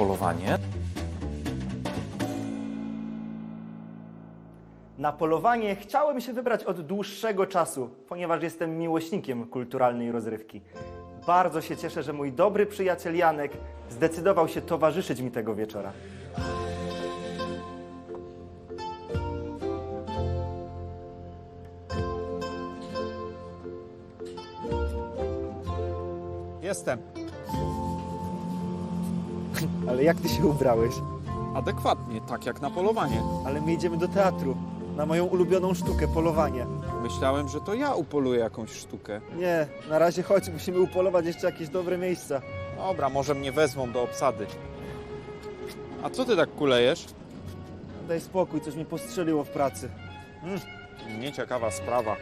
polowanie? Na polowanie chciałem się wybrać od dłuższego czasu, ponieważ jestem miłośnikiem kulturalnej rozrywki. Bardzo się cieszę, że mój dobry przyjaciel Janek zdecydował się towarzyszyć mi tego wieczora. Jestem. Ale jak ty się ubrałeś? Adekwatnie, tak jak na polowanie. Ale my idziemy do teatru, na moją ulubioną sztukę, polowanie. Myślałem, że to ja upoluję jakąś sztukę. Nie, na razie chodź, musimy upolować jeszcze jakieś dobre miejsca. Dobra, może mnie wezmą do obsady. A co ty tak kulejesz? Daj spokój, coś mnie postrzeliło w pracy. Nieciekawa sprawa.